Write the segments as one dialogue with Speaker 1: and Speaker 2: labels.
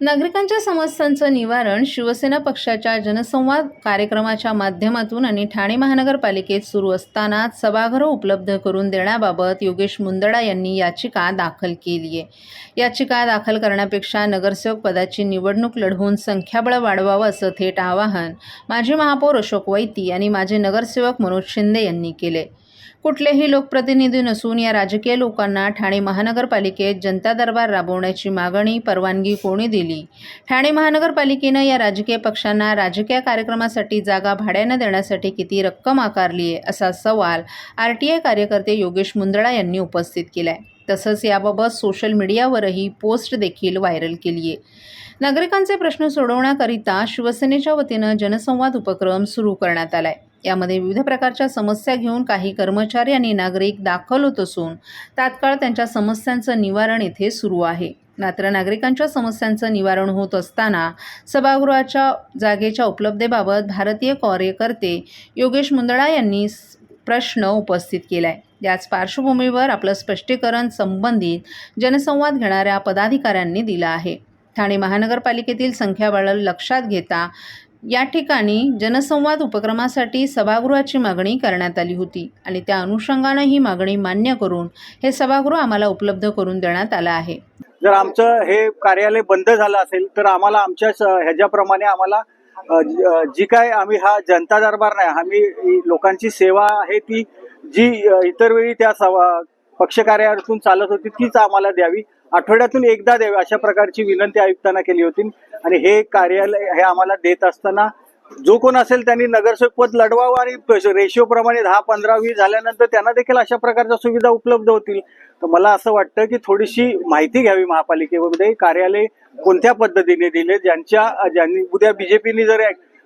Speaker 1: नागरिकांच्या समस्यांचं निवारण शिवसेना पक्षाच्या जनसंवाद कार्यक्रमाच्या माध्यमातून आणि ठाणे महानगरपालिकेत सुरू असतानाच सभागृह उपलब्ध करून देण्याबाबत योगेश मुंदडा यांनी याचिका दाखल केली आहे. याचिका दाखल करण्यापेक्षा नगरसेवक पदाची निवडणूक लढवून संख्याबळ वाढवावं असं थेट आवाहन माजी महापौर अशोक वैती आणि माजी नगरसेवक मनोज शिंदे यांनी केले कुठलेही लोकप्रतिनिधी नसून या राजकीय लोकांना ठाणे महानगरपालिकेत जनता दरबार राबवण्याची मागणी परवानगी कोणी दिली? ठाणे महानगरपालिकेनं या राजकीय पक्षांना राजकीय कार्यक्रमासाठी जागा भाड्यानं देण्यासाठी किती रक्कम आकारली आहे असा सवाल आर टी आय कार्यकर्ते योगेश मुंदळा यांनी उपस्थित केला आहे तसंच याबाबत सोशल मीडियावरही पोस्ट देखील व्हायरल केली आहे नागरिकांचे प्रश्न सोडवण्याकरिता शिवसेनेच्या वतीनं जनसंवाद उपक्रम सुरू करण्यात आलाय. यामध्ये विविध प्रकारच्या समस्या घेऊन काही कर्मचारी आणि नागरिक दाखल होत असून तात्काळ त्यांच्या समस्यांचं निवारण येथे सुरू आहे. मात्र नागरिकांच्या समस्यांचं निवारण होत असताना सभागृहाच्या जागेच्या उपलब्धेबाबत भारतीय कार्यकर्ते योगेश मुंदडा यांनी प्रश्न उपस्थित केलाय. याच पार्श्वभूमीवर आपलं स्पष्टीकरण संबंधित जनसंवाद घेणाऱ्या पदाधिकाऱ्यांनी दिलं आहे. ठाणे महानगरपालिकेतील संख्याबळ लक्षात घेता या ठिकाणी जनसंवाद उपक्रमासाठी सभागृहाची मागणी करण्यात आली होती आणि त्या अनुषंगानं ही मागणी मान्य करून हे सभागृह आम्हाला उपलब्ध करून देण्यात आलं आहे.
Speaker 2: जर आमचं हे कार्यालय बंद झालं असेल तर आम्हाला आमच्या स- ह्याच्याप्रमाणे आम्हाला जी काय आम्ही हा जनता दरबार नाही आम्ही लोकांची सेवा आहे ती जी इतर वेळी त्या सभा- पक्ष कार्यालयातून चालत होती तीच आम्हाला द्यावी. आठवड्यातून एकदा द्यावी अशा प्रकारची विनंती आयुक्तांना केली होती. आणि हे कार्यालय हे आम्हाला देत असताना जो कोण असेल त्यांनी नगरसेवक पद लढवावं आणि रेशिओ प्रमाणे दहा पंधरा वीस झाल्यानंतर त्यांना देखील अशा प्रकारच्या सुविधा उपलब्ध होतील. तर मला असं वाटतं की थोडीशी माहिती घ्यावी महापालिकेमध्ये. कार्यालय कोणत्या पद्धतीने दिले? ज्यांच्या ज्यांनी उद्या बीजेपीने जर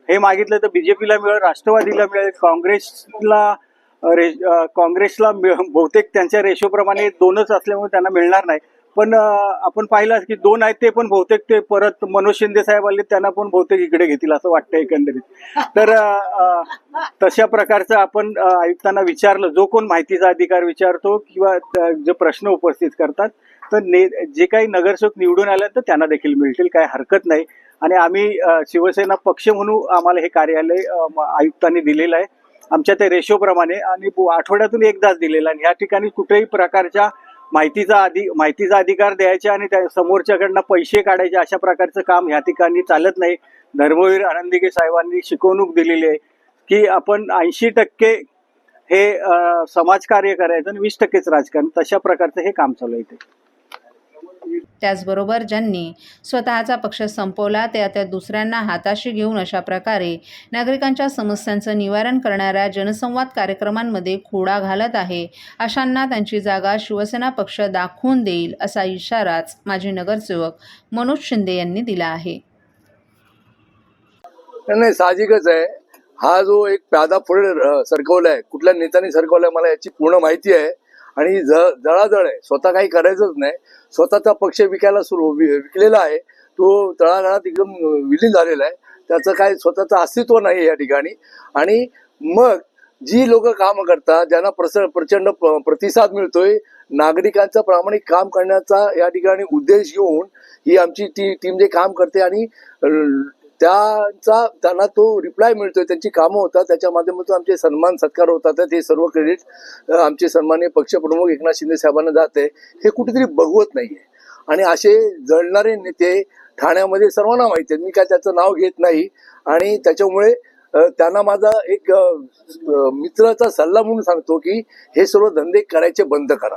Speaker 2: हे मागितलं तर बीजेपीला मिळेल राष्ट्रवादीला मिळेल काँग्रेसला रे काँग्रेसला मिळ- बहुतेक त्यांच्या रेशोप्रमाणे दोनच असल्यामुळे त्यांना मिळणार नाही. पण आपण पाहिलं की दोन आहेत ते पण बहुतेक ते परत मनोज शिंदे साहेब आले त्यांना पण बहुतेक इकडे घेतील असं वाटतं एकंदरीत. तर तशा प्रकारचं आपण आयुक्तांना विचारलं जो कोण माहितीचा अधिकार विचारतो किंवा जे प्रश्न उपस्थित करतात तर ने जे काही नगरसेवक निवडून आले तर त्यांना देखील मिळतील काही हरकत नाही. आणि आम्ही शिवसेना पक्ष म्हणून आम्हाला हे कार्यालय आयुक्तांनी दिलेलं आहे. आमच्या त्या रेशोप्रमाणे आणि आठवड्यातून एकदाच दिलेला आणि या ठिकाणी कुठेही प्रकारच्या माहितीचा अधि माहितीचा अधिकार द्यायचा आणि त्या समोरच्याकडनं पैसे काढायचे अशा प्रकारचं काम ह्या ठिकाणी चालत नाही. धर्मवीर आनंदिगे साहेबांनी शिकवणूक दिलेली आहे की आपण ऐंशी टक्के हे समाजकार्य करायचं आणि वीस टक्केच राजकारण तशा प्रकारचं हे काम चालू आहे
Speaker 1: त्याचबरोबर ज्यांनी स्वतःचा पक्ष संपवला ते आता दुसऱ्यांना हाताशी घेऊन अशा प्रकारे नागरिकांच्या समस्यांचं निवारण करणाऱ्या जनसंवाद कार्यक्रमांमध्ये खोडा घालत आहे. अशांना त्यांची जागा शिवसेना पक्ष दाखवून देईल असा इशाराच माजी नगरसेवक मनोज शिंदे यांनी दिला आहे.
Speaker 3: नाही साहजिकच आहे. हा जो एक प्यादा पुढे सरकवलाय कुठल्या नेत्याने सरकवलाय मला याची पूर्ण माहिती आहे. आणि ज- जळाजळ आहे. स्वतः काही करायचंच नाही. स्वतःचा पक्ष विकायला सुरू वि- विकलेला आहे. तो तळागाळात एकदम विलीन झालेला आहे. त्याचं काय स्वतःचं अस्तित्व नाही या ठिकाणी. आणि मग जी लोक काम करतात ज्यांना प्रस प्रचंड प- प्रतिसाद मिळतोय नागरिकांचं प्रामाणिक काम करण्याचा या ठिकाणी उद्देश घेऊन ही आमची टी टीम जे काम करते आणि त्यांचा त्यांना तो रिप्लाय मिळतोय त्यांची कामं होतात त्याच्या माध्यमातून आमचे सन्मान सत्कार होतात हे सर्व क्रेडिट आमचे सन्माननीय पक्षप्रमुख एकनाथ शिंदे साहेबांना आहे हे कुठेतरी बघवत नाहीये. आणि असे जळणारे नेते ठाण्यामध्ये सर्वांना माहिती आहेत. मी काय त्याचं नाव घेत नाही. आणि त्याच्यामुळे त्यांना माझा एक मित्राचा सल्ला म्हणून सांगतो की हे सर्व धंदे करायचे बंद करा.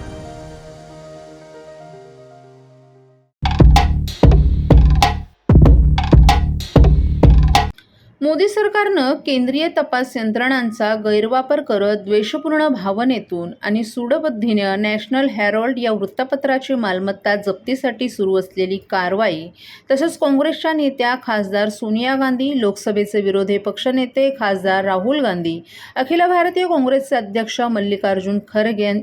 Speaker 1: मोदी सरकारनं केंद्रीय तपास यंत्रणांचा गैरवापर करत द्वेषपूर्ण भावनेतून आणि सूडबद्धीनं नॅशनल हॅरॉल्ड या वृत्तपत्राची मालमत्ता जप्तीसाठी सुरू असलेली कारवाई तसंच काँग्रेसच्या नेत्या खासदार सोनिया गांधी लोकसभेचे विरोधी पक्षनेते खासदार राहुल गांधी अखिल भारतीय काँग्रेसचे अध्यक्ष मल्लिकार्जुन खरगे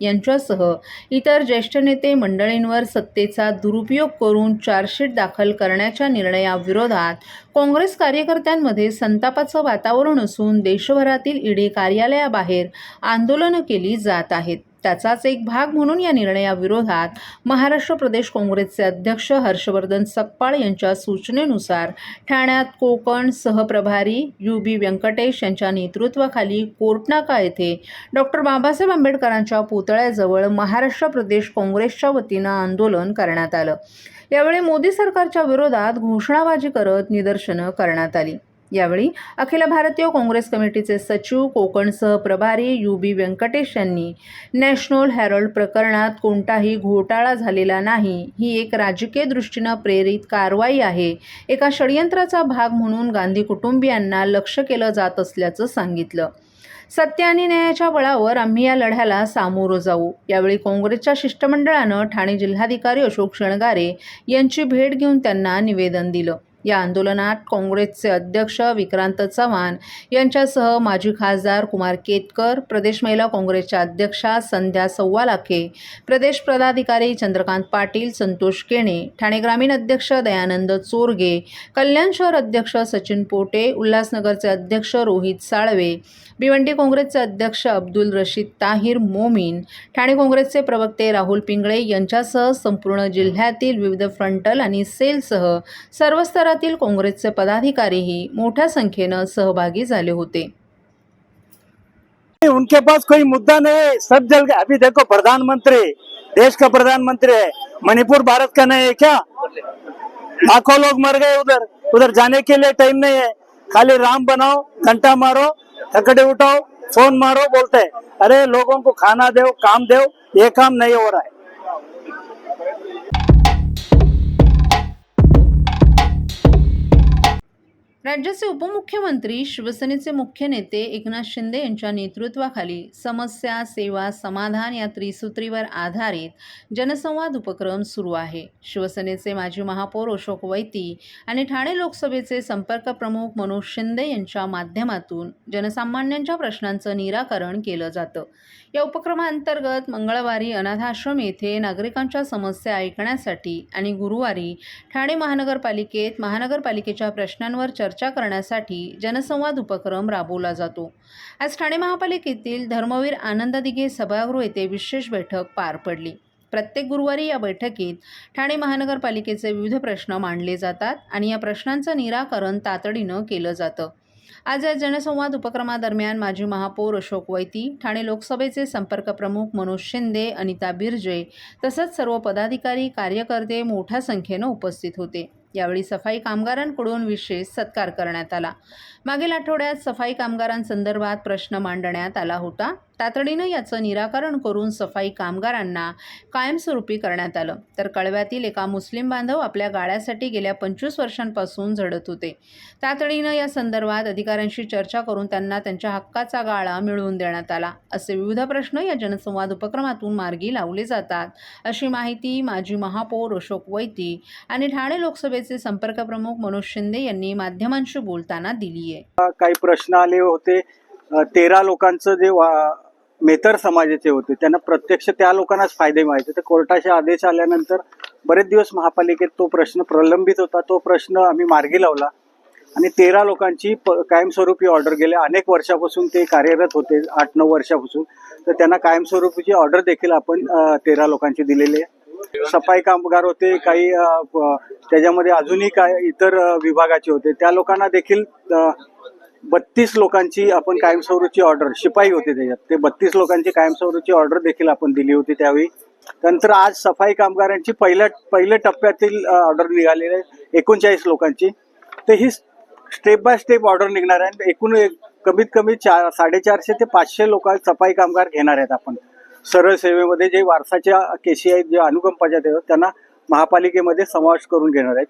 Speaker 1: यांच्यासह इतर ज्येष्ठ नेते मंडळींवर सत्तेचा दुरुपयोग करून चार्जशीट दाखल करण्याच्या निर्णयाविरोधात काँग्रेस कार्यकर्त्यांमध्ये संतापाचं वातावरण असून देशभरातील ईडी कार्यालयाबाहेर आंदोलनं केली जात आहेत. त्याचाच एक भाग म्हणून या निर्णयाविरोधात महाराष्ट्र प्रदेश काँग्रेसचे अध्यक्ष हर्षवर्धन सकपाळ यांच्या सूचनेनुसार ठाण्यात कोकण सहप्रभारी यू बी व्यंकटेश यांच्या नेतृत्वाखाली कोर्टनाका येथे डॉक्टर बाबासाहेब आंबेडकरांच्या पुतळ्याजवळ महाराष्ट्र प्रदेश काँग्रेसच्या वतीनं आंदोलन करण्यात आलं. यावेळी मोदी सरकारच्या विरोधात घोषणाबाजी करत निदर्शनं करण्यात आली. यावेळी अखिल भारतीय काँग्रेस कमिटीचे सचिव कोकणसह प्रभारी यू बी व्यंकटेश यांनी नॅशनल हॅरल्ड प्रकरणात कोणताही घोटाळा झालेला नाही. ही एक राजकीय दृष्टीनं प्रेरित कारवाई आहे. एका षडयंत्राचा भाग म्हणून गांधी कुटुंबियांना लक्ष केलं जात असल्याचं सांगितलं. सत्य आणि न्यायाच्या बळावर आम्ही या लढ्याला सामोरं जाऊ. यावेळी काँग्रेसच्या शिष्टमंडळानं ठाणे जिल्हाधिकारी अशोक शणगारे यांची भेट घेऊन त्यांना निवेदन दिलं. या आंदोलनात काँग्रेसचे अध्यक्ष विक्रांत चव्हाण यांच्यासह माजी खासदार कुमार केतकर प्रदेश महिला काँग्रेसच्या अध्यक्षा संध्या सव्वालाखे प्रदेश पदाधिकारी चंद्रकांत पाटील संतोष केणे ठाणे ग्रामीण अध्यक्ष दयानंद चोरगे कल्याण शहर अध्यक्ष सचिन पोटे उल्हासनगरचे अध्यक्ष रोहित साळवे भिवंडी काँग्रेसचे अध्यक्ष अब्दुल रशीद ताहिर मोमीन ठाणे काँग्रेसचे प्रवक्ते राहुल पिंगळे यांच्यासह संपूर्ण जिल्ह्यातील विविध फ्रंटल आणि सेलसह सर्व शहरातील काँग्रेसचे पदाधिकारीही मोठ्या संख्येनं सहभागी झाले होते.
Speaker 4: उनके पास कोई मुद्दा नहीं है। सब जल गए। अभी देखो प्रधानमंत्री देश का प्रधानमंत्री है। मणिपुर भारत का नहीं है क्या? लाखों लोग मर गए उधर। उधर जाने के लिए टाइम नहीं है। खाली राम बनाओ घंटा मारो थकड़े उठाओ फोन मारो बोलते हैं। अरे लोगों को खाना दो काम दो ये काम नहीं हो रहा है।
Speaker 1: राज्याचे उपमुख्यमंत्री शिवसेनेचे मुख्य नेते एकनाथ शिंदे यांच्या नेतृत्वाखाली समस्या सेवा समाधान या त्रिसूत्रीवर आधारित जनसंवाद उपक्रम सुरू आहे. शिवसेनेचे माजी महापौर अशोक वैती आणि ठाणे लोकसभेचे संपर्क प्रमुख मनोज शिंदे यांच्या माध्यमातून जनसामान्यांच्या प्रश्नांचं निराकरण केलं जातं. या उपक्रमाअंतर्गत मंगळवारी अनाथाश्रम येथे नागरिकांच्या समस्या ऐकण्यासाठी आणि गुरुवारी ठाणे महानगरपालिकेत महानगरपालिकेच्या प्रश्नांवर चर्चा चर्चा करण्यासाठी जनसंवाद उपक्रम राबवला जातो. आज ठाणे महापालिकेतील धर्मवीर आनंद दिघे सभागृह येथे विशेष बैठक पार पडली. प्रत्येक गुरुवारी या बैठकीत ठाणे महानगरपालिकेचे विविध प्रश्न मांडले जातात आणि या प्रश्नांचं निराकरण तातडीनं केलं जातं. आज या जनसंवाद उपक्रमादरम्यान माजी महापौर अशोक वैती ठाणे लोकसभेचे संपर्क प्रमुख मनोज शिंदे अनिता बिर्जे तसंच सर्व पदाधिकारी कार्यकर्ते मोठ्या संख्येनं उपस्थित होते. यावेळी सफाई कामगारांकडून विशेष सत्कार करण्यात आला. मागील आठवड्यात सफाई कामगारांसंदर्भात प्रश्न मांडण्यात आला होता. तातडीनं याचं निराकरण करून सफाई कामगारांना कायमस्वरूपी करण्यात आलं. तर कळव्यातील एका मुस्लिम बांधव आपल्या गाळ्यासाठी गेल्या पंचवीस वर्षांपासून झडत होते. तातडीनं या संदर्भात अधिकाऱ्यांशी चर्चा करून त्यांना त्यांच्या हक्काचा गाळा मिळवून देण्यात आला. असे विविध प्रश्न या जनसंवाद उपक्रमातून मार्गी लावले जातात अशी माहिती माजी महापौर अशोक वैती आणि ठाणे लोकसभेचे संपर्क प्रमुख मनोज शिंदे यांनी माध्यमांशी बोलताना दिली आहे
Speaker 2: काही प्रश्न आले होते. तेरा लोकांचं जे वा- मेतर समाजाचे होते त्यांना प्रत्यक्ष त्या लोकांनाच फायदे मिळायचे तर कोर्टाचे आदेश आल्यानंतर बरेच दिवस महापालिकेत तो प्रश्न प्रलंबित होता. तो प्रश्न आम्ही मार्गी लावला. आणि तेरा लोकांची प- कायमस्वरूपी ऑर्डर गेल्या अनेक वर्षापासून ते कार्यरत होते आठ नऊ वर्षापासून. तर त्यांना कायमस्वरूपीची ऑर्डर देखील आपण तेरा लोकांची दिलेली आहे. सफाई कामगार होते काही त्याच्यामध्ये अजूनही काय इतर विभागाचे होते. त्या लोकांना देखील बत्तीस लोकांची आपण कायमस्वरूपची ऑर्डर शिपाई होते त्याच्यात. ते बत्तीस लोकांची कायमस्वरूपची ऑर्डर देखील आपण दिली होती त्यावेळी. त्यानंतर आज सफाई कामगारांची पहिल्या पहिल्या टप्प्यातील ऑर्डर निघालेली आहे एकोणचाळीस लोकांची. तर ही स्टेप बाय स्टेप ऑर्डर निघणार आहे. आणि एकूण एक- कमीत कमी चार साडेचारशे ते पाचशे लोक सफाई कामगार घेणार आहेत आपण. सरळ सेवेमध्ये जे वारसाच्या केशी आहेत जे अनुकंपाच्या आहेत त्यांना महापालिकेमध्ये समावेश करून घेणार आहेत.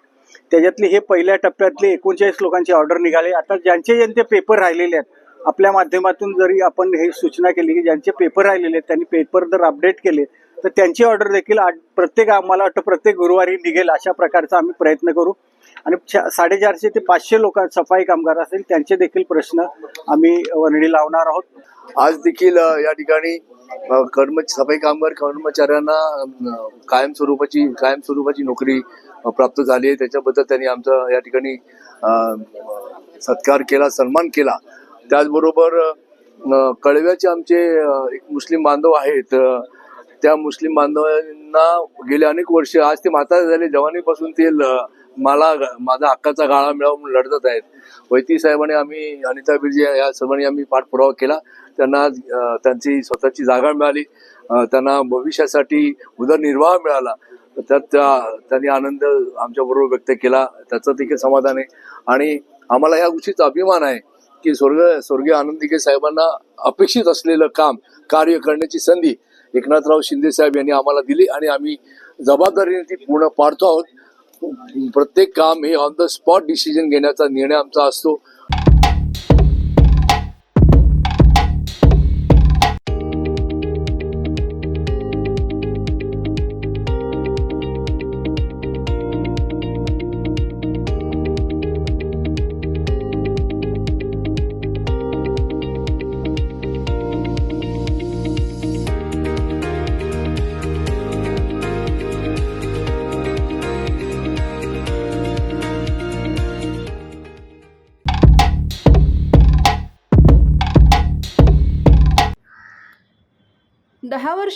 Speaker 2: त्याच्यातली हे पहिल्या टप्प्यातले एकोणचाळीस लोकांची ऑर्डर निघाले. आता ज्यांचे ज्यांचे पेपर राहिलेले आहेत आपल्या माध्यमातून जरी आपण हे सूचना केली की ज्यांचे पेपर राहिलेले आहेत त्यांनी पेपर जर अपडेट केले तर त्यांची ऑर्डर देखील आठ- प्रत्येक आम्हाला वाटतं प्रत्येक गुरुवारी निघेल अशा प्रकारचा आम्ही प्रयत्न करू. आणि साडेचारशे ते पाचशे लोक सफाई कामगार असेल त्यांचे देखील प्रश्न आम्ही वर्णी लावणार आहोत.
Speaker 3: आज देखील या ठिकाणी कर्म सफाई कामगार कर्मचाऱ्यांना कायम स्वरूपाची कायम स्वरूपाची नोकरी प्राप्त झाली आहे. त्याच्याबद्दल त्यांनी आमचा या ठिकाणी सत्कार केला सन्मान केला. त्याचबरोबर कळव्याचे आमचे एक मुस्लिम बांधव आहेत. त्या मुस्लिम बांधवांना गेले अनेक वर्ष आज ते म्हातारे झाले. जवानीपासून ते मला माझा हक्काचा गाळा मिळावा म्हणून लढत आहेत. वैती साहेबांनी आम्ही अनिता बिर्जे या सर्वांनी आम्ही पाठपुरावा केला. त्यांना त्यांची स्वतःची जागा मिळाली. त्यांना भविष्यासाठी उदरनिर्वाह मिळाला. त्यात त्या- त्यांनी आनंद आमच्याबरोबर व्यक्त केला. त्याचं देखील समाधान आहे. आणि आम्हाला या गोष्टीचा अभिमान आहे की स्वर्ग स्वर्गीय आनंदिके साहेबांना अपेक्षित असलेलं काम कार्य करण्याची संधी एकनाथराव शिंदे साहेब यांनी आम्हाला दिली आणि आम्ही जबाबदारीने ती पूर्ण पाडतो आहोत. प्रत्येक काम हे ऑन द स्पॉट डिसिजन घेण्याचा निर्णय आमचा असतो.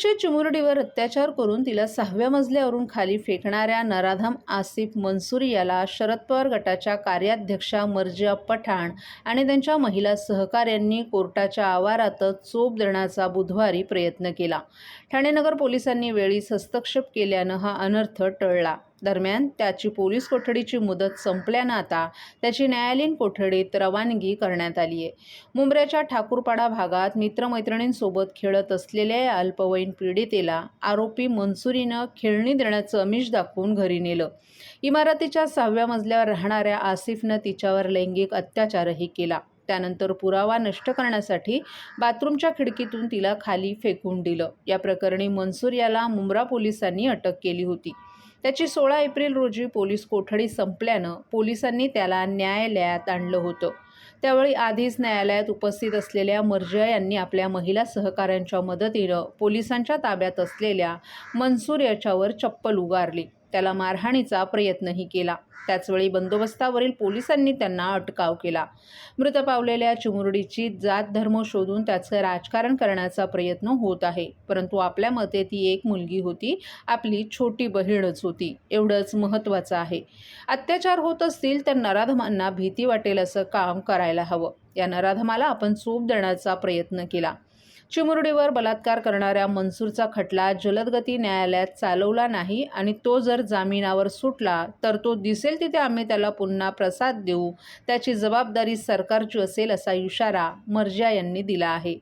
Speaker 1: दहा चिमुरडीवर अत्याचार करून तिला सहाव्या मजल्यावरून खाली फेकणाऱ्या नराधम आसिफ मनसुरी याला शरद पवार गटाच्या कार्याध्यक्षा मर्जिया पठाण आणि त्यांच्या महिला सहकाऱ्यांनी कोर्टाच्या आवारातच चोप देण्याचा बुधवारी प्रयत्न केला. ठाणे नगर पोलिसांनी वेळीच हस्तक्षेप केल्यानं हा अनर्थ टळला. दरम्यान त्याची पोलीस कोठडीची मुदत संपल्यानं आता त्याची न्यायालयीन कोठडीत रवानगी करण्यात आली आहे. मुंबऱ्याच्या ठाकूरपाडा भागात मित्रमैत्रिणींसोबत खेळत असलेल्या या अल्पवयीन पीडितेला आरोपी मनसुरीनं खेळणी देण्याचं अमिष दाखवून घरी नेलं. इमारतीच्या सहाव्या मजल्यावर राहणाऱ्या आसिफनं तिच्यावर लैंगिक अत्याचारही केला. त्यानंतर पुरावा नष्ट करण्यासाठी बाथरूमच्या खिडकीतून तिला खाली फेकून दिलं. या प्रकरणी मनसूर याला मुंब्रा पोलिसांनी अटक केली होती. त्याची सोळा एप्रिल रोजी पोलीस कोठडी संपल्यानं पोलिसांनी त्याला न्यायालयात आणलं होतं. त्यावेळी आधीच न्यायालयात उपस्थित असलेल्या मर्जिया यांनी आपल्या महिला सहकाऱ्यांच्या मदतीनं पोलिसांच्या ताब्यात असलेल्या मनसूर याच्यावर चप्पल उगारली. त्याला मारहाणीचा प्रयत्नही केला. त्याचवेळी बंदोबस्तावरील पोलिसांनी त्यांना अटकाव केला. मृत पावलेल्या चिमुरडीची जात धर्म शोधून त्याचं राजकारण करण्याचा प्रयत्न होत आहे. परंतु आपल्या मते ती एक मुलगी होती. आपली छोटी बहीणच होती. एवढंच महत्त्वाचं आहे. अत्याचार होत असतील तर नराधमांना भीती वाटेल असं काम करायला हवं. या नराधमाला आपण चूप देण्याचा प्रयत्न केला. चिमुरडीवर बलात्कार करणाऱ्या मनसूरचा खटला जलदगती न्यायालयात चालवला नाही आणि तो जर जामिनावर सुटला तर तो दिसेल तिथे आम्ही त्याला पुन्हा प्रसाद देऊ त्याची जबाबदारी सरकारची असेल असा इशारा मर्जिया यांनी दिला आहे.